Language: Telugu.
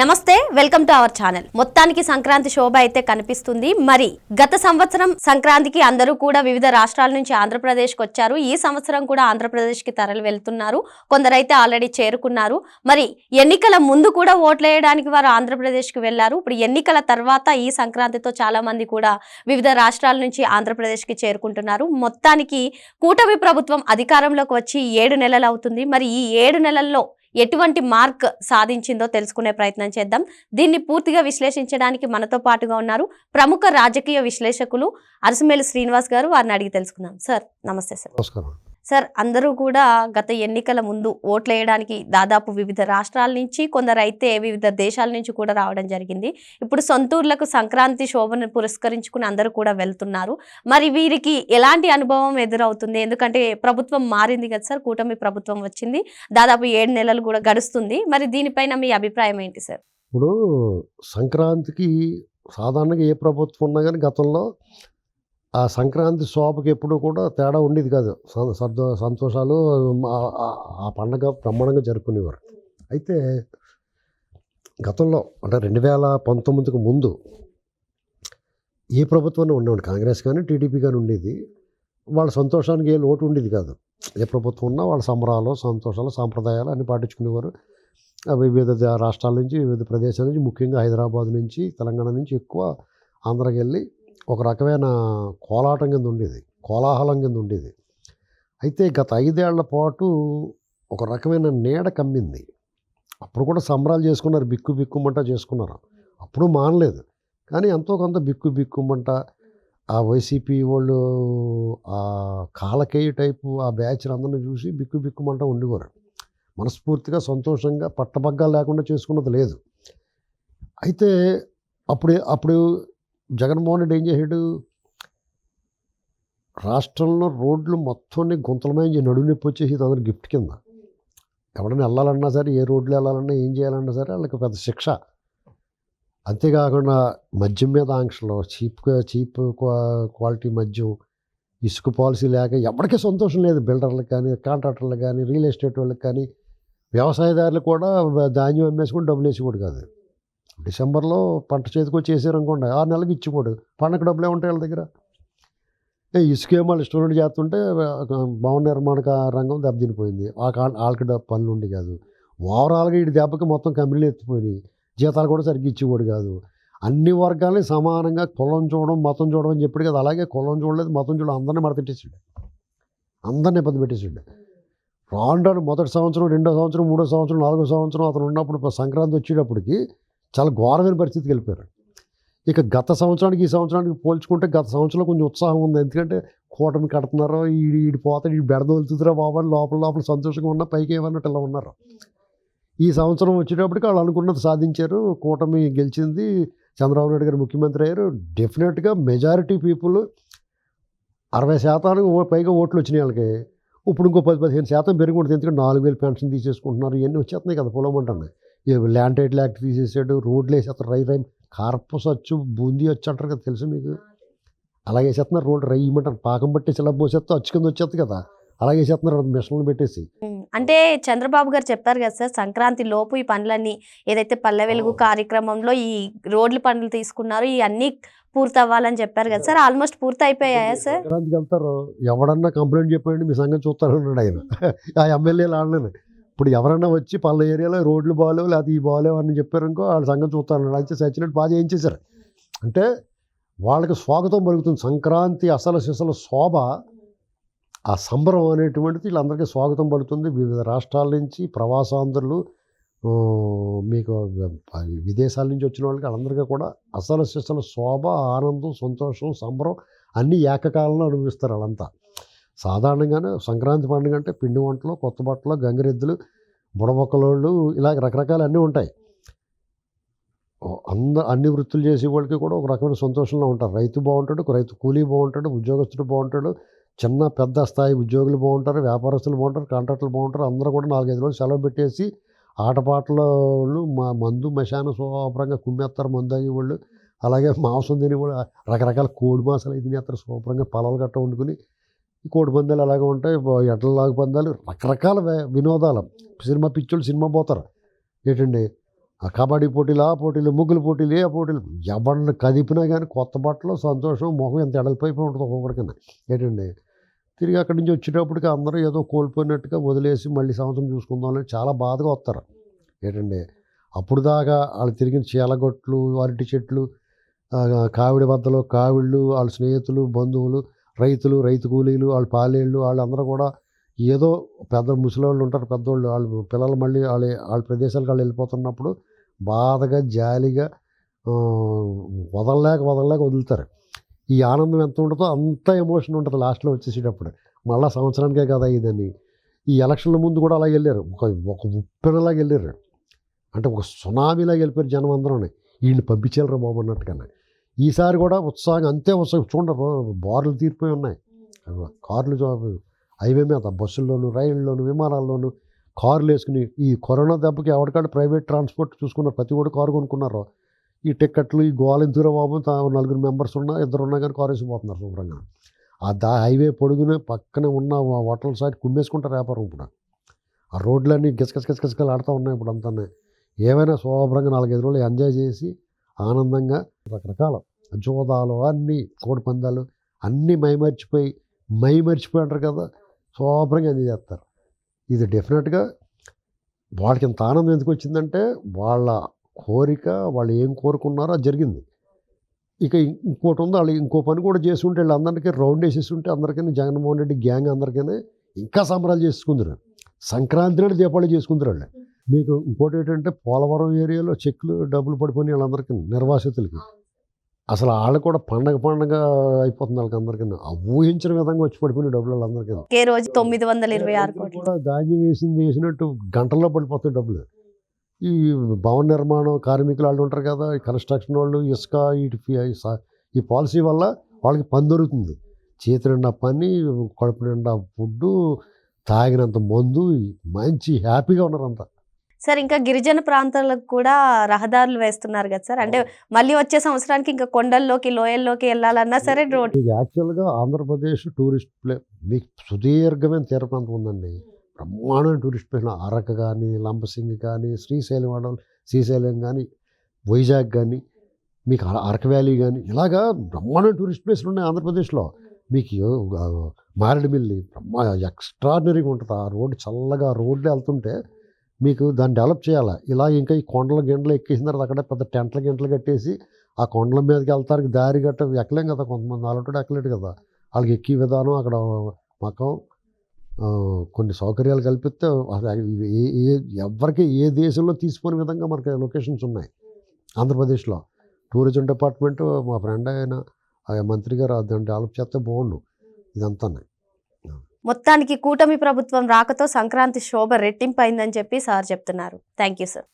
నమస్తే వెల్కమ్ టు అవర్ ఛానల్. మొత్తానికి సంక్రాంతి శోభ అయితే కనిపిస్తుంది. మరి గత సంవత్సరం సంక్రాంతికి అందరూ కూడా వివిధ రాష్ట్రాల నుంచి ఆంధ్రప్రదేశ్కి వచ్చారు. ఈ సంవత్సరం కూడా ఆంధ్రప్రదేశ్కి తరలి వెళ్తున్నారు. కొందరైతే ఆల్రెడీ చేరుకున్నారు. మరి ఎన్నికల ముందు కూడా ఓట్లేయడానికి వారు ఆంధ్రప్రదేశ్కి వెళ్ళారు ఇప్పుడు ఎన్నికల తర్వాత ఈ సంక్రాంతితో చాలా మంది కూడా వివిధ రాష్ట్రాల నుంచి ఆంధ్రప్రదేశ్కి చేరుకుంటున్నారు. మొత్తానికి కూటమి ప్రభుత్వం అధికారంలోకి వచ్చి ఏడు నెలలు అవుతుంది. మరి ఈ ఏడు నెలల్లో ఎటువంటి మార్క్ సాధించిందో తెలుసుకునే ప్రయత్నం చేద్దాం. దీన్ని పూర్తిగా విశ్లేషించడానికి మనతో పాటుగా ఉన్నారు ప్రముఖ రాజకీయ విశ్లేషకులు అరసమేలు శ్రీనివాస్ గారు. వారిని అడిగి తెలుసుకుందాం. సార్ నమస్తే సార్. నమస్కారం. సార్ అందరూ కూడా గత ఎన్నికల ముందు ఓట్లు వేయడానికి దాదాపు వివిధ రాష్ట్రాల నుంచి కొందరు అయితే వివిధ దేశాల నుంచి కూడా రావడం జరిగింది. ఇప్పుడు సొంతూర్లకు సంక్రాంతి శోభను పురస్కరించుకుని అందరూ కూడా వెళ్తున్నారు. మరి వీరికి ఎలాంటి అనుభవం ఎదురవుతుంది? ఎందుకంటే ప్రభుత్వం మారింది కదా సార్ కూటమి ప్రభుత్వం వచ్చింది. దాదాపు ఏడు నెలలు కూడా గడుస్తుంది. మరి దీనిపైన మీ అభిప్రాయం ఏంటి సార్? ఇప్పుడు సంక్రాంతికి సాధారణంగా ఏ ప్రభుత్వం ఉన్నా కానీ గతంలో ఆ సంక్రాంతి శోభకి ఎప్పుడు కూడా తేడా ఉండేది కాదు. సర్దో సంతో సంతోషాలు ఆ- పండగ బ్రహ్మాండంగా జరుపుకునేవారు. అయితే గతంలో అంటే రెండు వేల పంతొమ్మిదికి ముందు ఏ ప్రభుత్వాన్ని ఉండేవాడు? కాంగ్రెస్ కానీ టీడీపీ కానీ ఉండేది. వాళ్ళ సంతోషానికి ఏ లోటు ఉండేది కాదు. ఏ ప్రభుత్వం ఉన్నా వాళ్ళ సంబరాలు సంతోషాలు సాంప్రదాయాలు అన్ని పాటించుకునేవారు. వివిధ రాష్ట్రాల నుంచి వివిధ ప్రదేశాల నుంచి ముఖ్యంగా హైదరాబాద్ నుంచి తెలంగాణ నుంచి ఎక్కువ ఆంధ్రాకి వెళ్ళి ఒక రకమైన కోలాటం కింద ఉండేది కోలాహలం కింద ఉండేది. అయితే గత ఐదేళ్ళ పాటు ఒక రకమైన నీడ కమ్మింది. అప్పుడు కూడా సంబరాలు చేసుకున్నారు బిక్కు బిక్కుమంట చేసుకున్నారు. అప్పుడు మానలేదు. కానీ ఎంతో కొంత బిక్కు బిక్కుమంట ఆ వైసీపీ వాళ్ళు ఆ కాలకేయ టైపు ఆ బ్యాచ్ అందరిని చూసి బిక్కు బిక్కుమంట ఉండేవారు. మనస్ఫూర్తిగా సంతోషంగా పట్టబగ్గాలు లేకుండా చేసుకున్నది లేదు. అయితే అప్పుడు అప్పుడు జగన్మోహన్ రెడ్డి ఏం చేశాడు? రాష్ట్రంలో రోడ్లు మొత్తం గుంతలమైన చేసి నొప్పి వచ్చేసి అందరు గిఫ్ట్ కింద. ఎవడన్నా వెళ్ళాలన్నా సరే ఏ రోడ్లు వెళ్ళాలన్నా ఏం చేయాలన్నా సరే వాళ్ళకి పెద్ద శిక్ష. అంతేకాకుండా మద్యం మీద ఆంక్షలు చీప్ చీప్ క్వాలిటీ మద్యం ఇసుక పాలసీ లేక ఎవరికీ సంతోషం లేదు. బిల్డర్లకు కానీ కాంట్రాక్టర్లకు కానీ రియల్ ఎస్టేట్ వాళ్ళకి కానీ వ్యవసాయదారులు కూడా ధాన్యం అమ్మేసుకుని డబ్బులు వేసేవాడు కాదు. డిసెంబర్లో పంట చేతికి వచ్చి అనుకోండి ఆరు నెలలకు ఇచ్చిపోడు. పండగ డబ్బులే ఉంటాయి వాళ్ళ దగ్గర. ఏ ఇసుకే మళ్ళీ వాళ్ళు స్టూడెంట్ చేస్తుంటే భవన నిర్మాణ రంగం దెబ్బతినిపోయింది. ఆ వాళ్ళకి పనులు ఉండి కాదు. ఓవరాల్గా ఇటు దెబ్బకి మొత్తం కంపెనీలు ఎత్తిపోయినాయి. జీతాలు కూడా సరిగ్గా ఇచ్చేవాడు కాదు. అన్ని వర్గాలని సమానంగా కులం చూడడం మతం చూడడం అని చెప్పాడు కదా అలాగే కులం చూడలేదు మతం చూడడం అందరినీ మడతెట్టేసాడు అందరినీ ఇబ్బంది పెట్టేసాడు. రాను మొదటి సంవత్సరం రెండో సంవత్సరం మూడో సంవత్సరం నాలుగో సంవత్సరం అతను ఉన్నప్పుడు సంక్రాంతి వచ్చేటప్పటికి చాలా ఘోరమైన పరిస్థితికి వెళ్ళిపోయారు. ఇక గత సంవత్సరానికి ఈ సంవత్సరానికి పోల్చుకుంటే గత సంవత్సరంలో కొంచెం ఉత్సాహం ఉంది. ఎందుకంటే కూటమి కడుతున్నారు ఈడి ఈడి పోతాడు ఈడు బెడదోలుతుందిరా బాబు అని లోపల లోపల సంతోషంగా ఉన్న పైకి ఏమన్నట్టు ఇలా ఉన్నారు. ఈ సంవత్సరం వచ్చేటప్పటికి వాళ్ళు అనుకున్నది సాధించారు. కూటమి గెలిచింది. చంద్రబాబు నాయుడు గారు ముఖ్యమంత్రి అయ్యారు. డెఫినెట్గా మెజారిటీ పీపుల్ అరవై శాతానికి ఓ- పైగా ఓట్లు వచ్చినాయి వాళ్ళకి. ఇప్పుడు ఇంకో పది పదిహేను శాతం పెరిగి ఉంటుంది. ఎందుకంటే నాలుగు వేలు పెన్షన్ తీసేసుకుంటున్నారు. ఇవన్నీ వచ్చేస్తున్నాయి కదా పొలమంటున్నాయి ఈ ల్యాండ్ టైటిల్ యాక్ట్ తీసేసాడు రోడ్లు వేసేస్తారు రై రై కార్పస్ వచ్చు బూందీ వచ్చు అంటారు కదా తెలుసు మీకు? అలాగే వేసేస్తున్నారు రోడ్డు రై ఇమ్మంటారు పాకం పట్టేసి ఇలా పోసేస్తే అచ్చు కింద వచ్చేస్తుంది కదా అలాగే వేసేస్తున్నారు మిషన్లు పెట్టేసి. అంటే చంద్రబాబు గారు చెప్పారు కదా సార్ సంక్రాంతి లోపు ఈ పనులన్నీ ఏదైతే పల్లె వెలుగు కార్యక్రమంలో ఈ రోడ్ల పనులు తీసుకున్నారు ఈ అన్ని పూర్తి అవ్వాలని చెప్పారు కదా సార్ ఆల్మోస్ట్ పూర్తి అయిపోయాయా సార్? సంక్రాంతికి వెళ్తారు ఎవడన్నా కంప్లైంట్ చెప్పండి మీ సంగతి చూస్తానన్నాడు ఆయన. ఆ ఎమ్మెల్యేలు ఆడలేను ఇప్పుడు ఎవరైనా వచ్చి పల్ల ఏరియాలో రోడ్లు బాగాలేవు లేకపోతే ఈ బాగాలేవు అని చెప్పారనుకో వాళ్ళ సంగతి చూస్తానన్నాడు అయితే సచ్చినట్టు బాగా చేయించేశారు అంటే వాళ్ళకి స్వాగతం పలుకుతుంది. సంక్రాంతి అసలు సిసలు శోభ ఆ సంబరం అనేటువంటిది వీళ్ళందరికీ స్వాగతం పలుకుతుంది. వివిధ రాష్ట్రాల నుంచి ప్రవాసాంధ్రులు మీకు విదేశాల నుంచి వచ్చిన వాళ్ళకి వాళ్ళందరికీ కూడా అసలు సిసలు శోభ ఆనందం సంతోషం సంబరం అన్నీ ఏకకాలంలో అనుభవిస్తారు వాళ్ళంతా. సాధారణంగానే సంక్రాంతి పండుగ అంటే పిండి వంటలు కొత్త బట్టలు గంగిరెద్దులు బుడబొక్కలోళ్ళు ఇలా రకరకాలు అన్నీ ఉంటాయి. అంద అన్ని వృత్తులు చేసే వాళ్ళకి కూడా ఒక రకమైన సంతోషంలో ఉంటారు. రైతు బాగుంటాడు ఒక రైతు కూలీ బాగుంటాడు ఉద్యోగస్తుడు బాగుంటాడు చిన్న పెద్ద స్థాయి ఉద్యోగులు బాగుంటారు వ్యాపారస్తులు బాగుంటారు కాంట్రాక్టులు బాగుంటారు అందరూ కూడా నాలుగైదు రోజులు సెలవు పెట్టేసి ఆటపాటలు మా మందు మశాన శుభ్రంగా కుమ్మేస్తారు మందు అయ్యేవాళ్ళు వాళ్ళు. అలాగే మాంసం తినేవాళ్ళు రకరకాల కోడి మాసాలు అయితే తినేస్తారు శుభ్రంగా పొలాలు గట్ట వండుకుని కోడి పందాలు అలాగే ఉంటాయి. ఎడ్ల లాగు పందాలు రకరకాల వినోదాలు. సినిమా పిచ్చోళ్ళు సినిమా పోతారు. ఏంటండి? ఆ కబడ్డీ పోటీలు ఆ పోటీలు ముగ్గులు పోటీలు ఏ పోటీలు ఎవరిని కదిపినా కానీ కొత్త బట్టలు సంతోషం మొహం ఎంత ఎడలిపోయి ఉంటుంది ఒక్కొక్కడికన్నా ఏంటండి? తిరిగి అక్కడి నుంచి వచ్చేటప్పటికి అందరూ ఏదో కోల్పోయినట్టుగా వదిలేసి మళ్ళీ సంవత్సరం చూసుకుందామని చాలా బాధగా వస్తారు. ఏంటండి? అప్పుడు దాకా వాళ్ళు తిరిగిన చీలగొట్లు అరటి చెట్లు కావిడి బద్దలు కావిళ్ళు వాళ్ళ స్నేహితులు బంధువులు రైతులు రైతు కూలీలు వాళ్ళ పాలేళ్ళు వాళ్ళందరూ కూడా ఏదో పెద్ద ముసలివాళ్ళు ఉంటారు పెద్దవాళ్ళు వాళ్ళు పిల్లలు మళ్ళీ వాళ్ళ వాళ్ళ ప్రదేశాలకు వాళ్ళు వెళ్ళిపోతున్నప్పుడు బాధగా జాలిగా వదలలేక వదలలేక వదులుతారు. ఈ ఆనందం ఎంత ఉంటుందో అంత ఎమోషన్ ఉంటుంది లాస్ట్లో వచ్చేసేటప్పుడు. మళ్ళీ సంవత్సరానికే కదా ఇదని. ఈ ఎలక్షన్ల ముందు కూడా అలా వెళ్ళారు. ఒక ఒక ఉప్పెనలాగా వెళ్ళారు. అంటే ఒక సునామీలాగా వెళ్ళిపోయారు జనం అందరూ వీళ్ళని పంపించారు బాబు అన్నట్టుగానే. ఈసారి కూడా ఉత్సాహంగా అంతే ఉత్సాహం. చూడండి బార్లు తీరిపోయి ఉన్నాయి. కార్లు హైవే మీద బస్సుల్లోను రైళ్ళలోను విమానాల్లోను కార్లు వేసుకుని ఈ కరోనా దెబ్బకి ఎవరికాడ ప్రైవేట్ ట్రాన్స్పోర్ట్ చూసుకున్నారు ప్రతి ఒక్కటి కారు కొనుక్కున్నారు ఈ టికెట్లు ఈ గోలెంతూర బాబు నలుగురు మెంబర్స్ ఉన్నా ఇద్దరు ఉన్నా కానీ కారు వేసిపోతున్నారు శుభ్రంగా. ఆ దా హైవే పొడుగునే పక్కనే ఉన్న హోటల్ సైడ్ కుమ్మేసుకుంటారు వ్యాపారం ఇప్పుడు ఆ రోడ్లన్నీ గిసగస గిసగసలు ఆడుతూ ఉన్నాయి ఇప్పుడు అంతా ఏమైనా శుభ్రంగా నాలుగైదు రోజులు ఎంజాయ్ చేసి ఆనందంగా రకరకాల జోదాలు అన్నీ కోడిపందాలు అన్నీ మైమర్చిపోయి మై మర్చిపోయి అంటారు కదా శుభ్రంగా ఎంజాయ్ చేస్తారు. ఇది డెఫినెట్గా వాళ్ళకి ఇంత ఆనందం ఎందుకు వచ్చిందంటే వాళ్ళ కోరిక వాళ్ళు ఏం కోరుకున్నారో అది జరిగింది. ఇక ఇంకోటి ఉంది వాళ్ళు ఇంకో పని కూడా చేసి ఉంటే వీళ్ళందరికీ రౌండ్ వేసేసి ఉంటే అందరికీ జగన్మోహన్ రెడ్డి గ్యాంగ్ అందరికీ ఇంకా సంబరాలు చేసుకుందరు. సంక్రాంతి నాడు దీపావళి చేసుకుందరు వాళ్ళు. మీకు ఇంకోటి ఏంటంటే పోలవరం ఏరియాలో చెక్లు డబ్బులు పడిపోయిన వాళ్ళందరికీ నిర్వాసితులకి. అసలు వాళ్ళు కూడా పండగ పండగ అయిపోతుంది వాళ్ళకి అందరికీ ఊహించిన విధంగా వచ్చి పడిపోయిన డబ్బులు వాళ్ళందరికీ. రోజు తొమ్మిది వందల ఇరవై ఆరు కూడా ధాన్యం వేసింది వేసినట్టు గంటల్లో పడిపోతాయి డబ్బులు. ఈ భవన నిర్మాణం కార్మికులు వాళ్ళు ఉంటారు కదా ఈ కన్స్ట్రక్షన్ వాళ్ళు ఇసుక ఇటు ఈ పాలసీ వల్ల వాళ్ళకి పని దొరుకుతుంది. చేతి నిండా పని కడుపు నిండా ఫుడ్డు తాగినంత మందు మంచి హ్యాపీగా ఉన్నారు అంతా సార్ ఇంకా గిరిజన ప్రాంతాలకు కూడా రహదారులు వేస్తున్నారు కదా సార్. అంటే మళ్ళీ వచ్చే సంవత్సరానికి ఇంకా కొండల్లోకి లోయల్లోకి వెళ్ళాలన్నా సరే రోడ్ యాక్చువల్గా ఆంధ్రప్రదేశ్ టూరిస్ట్ ప్లే మీకు సుదీర్ఘమైన తీర ప్రాంతం ఉందండి. బ్రహ్మాండమైన టూరిస్ట్ ప్లేస్. అరకు కానీ లంబసింగి కానీ శ్రీశైలం శ్రీశైలం కానీ వైజాగ్ కానీ మీకు అర- అరకు వ్యాలీ కానీ ఇలాగా బ్రహ్మాండమైన టూరిస్ట్ ప్లేస్లు ఉన్నాయి ఆంధ్రప్రదేశ్లో. మీకు మారేడుమిల్లి బ్రహ్మా ఎక్స్ట్రాడినరీగా ఉంటుంది. ఆ రోడ్డు చల్లగా రోడ్లు వెళ్తుంటే మీకు దాన్ని డెవలప్ చేయాలి? ఇలా ఇంకా ఈ కొండల గిండలు ఎక్కేసిన తర్వాత అక్కడ పెద్ద టెంట్ల గింటలు కట్టేసి ఆ కొండల మీదకి వెళ్తారు దారి గట్ట ఎక్కలేం కదా కొంతమంది. అలాంటి ఎక్కలేడు కదా. వాళ్ళకి ఎక్కి విధానం అక్కడ మకం కొన్ని సౌకర్యాలు కల్పిస్తే ఏ ఏ ఎవరికి ఏ దేశంలో తీసుకునే విధంగా మనకి లొకేషన్స్ ఉన్నాయి. ఆంధ్రప్రదేశ్లో టూరిజం డిపార్ట్మెంట్ మా ఫ్రెండ్ ఆయన ఆ మంత్రి గారు దాన్ని డెవలప్ చేస్తే బాగుండు. ఇదంతా మొత్తానికి కూటమి ప్రభుత్వం రాకతో సంక్రాంతి శోభ రెట్టింపైందని చెప్పి సార్ చెప్తున్నారు. Thank you sir.